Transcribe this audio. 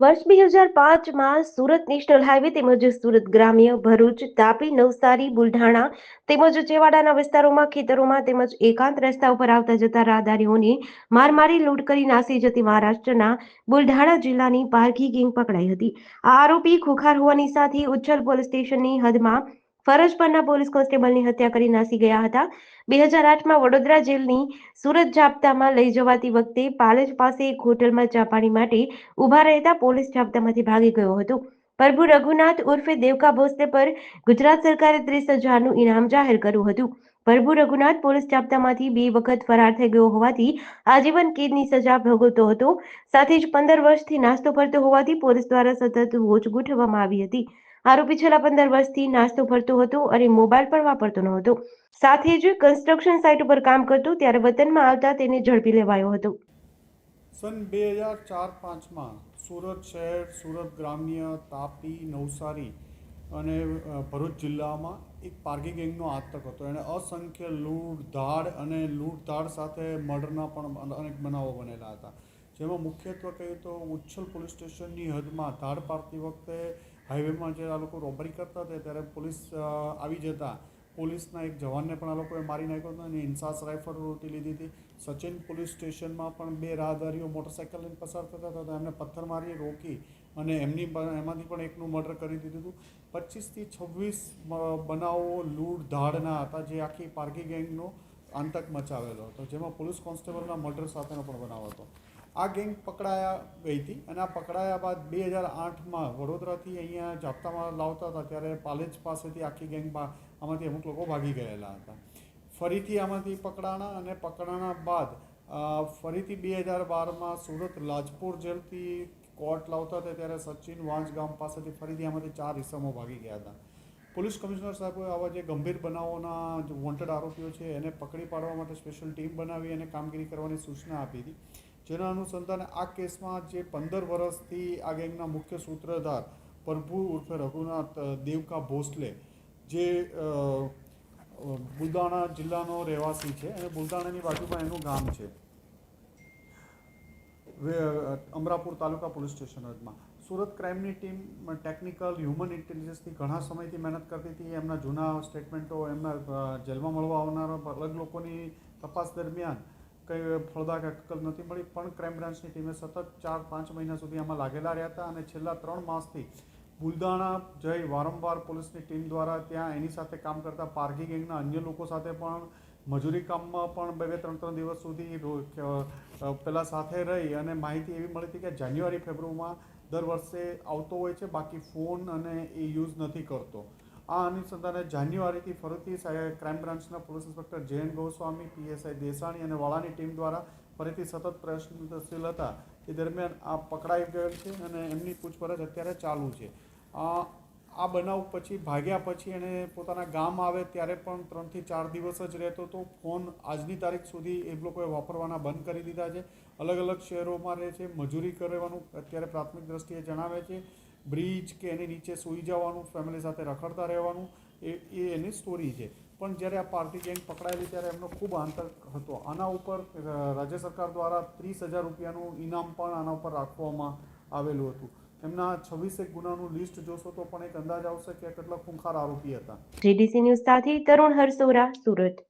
વર્ષ બે હજાર પાંચમાં સુરત નેશનલ હાઈવે તેમજ સુરત ગ્રામ્ય ભરૂચ, તાપી, નવસારી, બુલઢાણા તેમજ ચેવાડાના વિસ્તારોમાં, ખેતરોમાં તેમજ એકાંત રસ્તા ઉપર આવતા જતા રાહદારીઓને માર મારી લૂંટ કરી નાસી જતી મહારાષ્ટ્રના બુલઢાણા જિલ્લાની પારકી ગેંગ પકડાઈ હતી. આ આરોપી ખુખાર હોવાની સાથે ઉચ્છલ પોલીસ સ્ટેશનની હદમાં ફરજ પરના પોલીસ કોન્સ્ટેબલની હત્યા કરી નાસી ગયા હતા. બે હજાર આઠમાં વડોદરા જેલની સુરત જાપ્તામાં લઈ જવાતી વખતે પાલેજ પાસે એક હોટલમાં ચા માટે ઊભા રહેતા પોલીસ જાપ્તામાંથી ભાગી ગયો હતો. પ્રભુ રઘુનાથ ઉર્ફે દેવકા ભોસલે પર ગુજરાત સરકારે ત્રીસ હજારનું ઇનામ જાહેર કર્યું હતું. પ્રભુ રઘુનાથ પોલીસ જાપ્તામાંથી બે વખત ફરાર થઈ ગયો હોવાથી આજીવન કેદની સજા ભોગવતો હતો. સાથે જ પંદર વર્ષથી નાસ્તો ફરતો હોવાથી પોલીસ દ્વારા સતત વોચ ગોઠવવામાં આવી હતી. આરોપી છેલ્લા પંદર વર્ષથી નાસ્તો ભરતો હતો અને મોબાઈલ પણ વાપરતો ન હતો સાથે જ કન્સ્ટ્રક્શન સાઇટ ઉપર કામ કરતો ત્યારે વતનમાં આવતા તેને ઝડપી લેવાયો હતો. સન બે હજાર ચાર પાંચમાં સુરત શહેર, સુરત ગ્રામ્ય, તાપી, નવસારી અને ભરૂચ જિલ્લામાં એક પારગી ગેંગનો આતંક હતો. એણે અસંખ્ય લૂંટ, ધાડ અને લૂંટ ધાડ સાથે મર્ડરના પણ અનેક બનાવો બનેલા હતા. જેમાં મુખ્યત્વે કહીએ તો ઉચ્છલ પોલીસ સ્ટેશનની હદમાં ધાડ પાડતી વખતે હાઈવેમાં જ્યારે આ લોકો રોબરી કરતા હતા ત્યારે પોલીસ આવી જતા. પોલીસના એક જવાનને પણ આ લોકોએ મારી નાખ્યો હતો અને ઇન્સાસ રાઇફલ લૂંટી લીધી હતી. સચિન પોલીસ સ્ટેશનમાં પણ બે રાહદારીઓ મોટરસાઇકલ લઈને પસાર થતા હતા. એમને પથ્થર મારી રોકી અને એમની એમાંથી પણ એકનું મર્ડર કરી દીધું હતું. પચીસથી છવ્વીસ બનાવો લૂંટ ધાડના હતા જે આખી પારકી ગેંગનો આતંક મચાવેલો હતો. જેમાં પોલીસ કોન્સ્ટેબલના મર્ડર સાથેનો પણ બનાવ હતો. આ ગેંગ પકડાયા ગઈ હતી અને આ પકડાયા બાદ બે હજાર આઠમાં વડોદરાથી અહીંયા જાપ્તામાં લાવતા હતા ત્યારે પાલેજ પાસેથી આખી ગેંગ આમાંથી અમુક લોકો ભાગી ગયેલા હતા. ફરીથી આમાંથી પકડાણા અને પકડાણા બાદ ફરીથી બે હજાર બારમાં સુરત લાજપુર જેલથી કોર્ટ લાવતા હતા ત્યારે સચિન વાંજ ગામ પાસેથી ફરીથી આમાંથી ચાર ઇસમો ભાગી ગયા હતા. પોલીસ કમિશનર સાહેબોએ આવા જે ગંભીર બનાવોના જે વોન્ટેડ આરોપીઓ છે એને પકડી પાડવા માટે સ્પેશિયલ ટીમ બનાવી અને કામગીરી કરવાની સૂચના આપી હતી. જેના અનુસંધાને આ કેસમાં જે પંદર વર્ષથી આ ગેંગના મુખ્ય સૂત્રધાર પ્રભુ ઉર્ફે રઘુનાથ દેવકા ભોસલે જે બુલદાણા જિલ્લાનો રહેવાસી છે અને બુલદાણાની બાજુમાં એનું ગામ છે. અમરાપુર તાલુકા પોલીસ સ્ટેશન સુરત ક્રાઇમની ટીમ ટેકનિકલ હ્યુમન ઇન્ટેલિજન્સથી ઘણા સમયથી મહેનત કરતી હતી. એમના જૂના સ્ટેટમેન્ટો એમના જેલમાં મળવા આવનારા અલગ લોકોની તપાસ દરમિયાન કંઈ ફળદાયક હકીકત નથી મળી, પણ ક્રાઇમ બ્રાન્ચની ટીમે સતત ચાર પાંચ મહિના સુધી આમાં લાગેલા રહ્યા હતા અને છેલ્લા ત્રણ માસથી બુલદાણા જઈ વારંવાર પોલીસની ટીમ દ્વારા ત્યાં એની સાથે કામ કરતા પારગી ગેંગના અન્ય લોકો સાથે પણ મજૂરી કામમાં પણ બે બે, ત્રણ ત્રણ દિવસ સુધી પહેલાં સાથે રહી અને માહિતી એવી મળી હતી કે જાન્યુઆરી, ફેબ્રુઆરીમાં દર વર્ષે આવતો હોય છે, બાકી ફોન અને એ યુઝ નથી કરતો. આ અનુસંધાને જાન્યુઆરીથી ફરીથી ક્રાઇમ બ્રાન્ચના police inspector Jayant Goswami PSI Desani અને વાળાની ટીમ દ્વારા ફરીથી સતત પ્રયત્નશીલ હતા. એ દરમિયાન આ પકડાઈ ગયેલ છે અને એમની પૂછપરછ અત્યારે ચાલુ છે. આ બનાવ પછી ભાગ્યા પછી એને પોતાના ગામ આવે ત્યારે પણ ત્રણથી ચાર દિવસ જ રહેતો હતો. ફોન આજની તારીખ સુધી એ લોકોએ વાપરવાના બંધ કરી દીધા છે. અલગ અલગ શહેરોમાં રહે છે, મજૂરી કરવાનું અત્યારે પ્રાથમિક દ્રષ્ટિએ જણાવે છે. બ્રિજ કે એની નીચે સૂઈ જવાનું ફેમિલી સાથે રખડતા રહેવાનું, એ એ એની સ્ટોરી છે. પણ જ્યારે આ પાર્ટી ગેંગ પકડાયેલી ત્યારે એમનો ખૂબ આંતક હતો. આના ઉપર રાજ્ય સરકાર દ્વારા ત્રીસ હજાર રૂપિયાનું ઇનામ પણ આના ઉપર રાખવામાં આવેલું હતું. એમના છવ્વીસેક ગુનાનું લિસ્ટ જોશો તો પણ એક અંદાજ આવશે કે કેટલા ખૂંખાર આરોપી હતા. જીડીસી ન્યૂઝ સાથે તરુણ હરસોરા સુરત.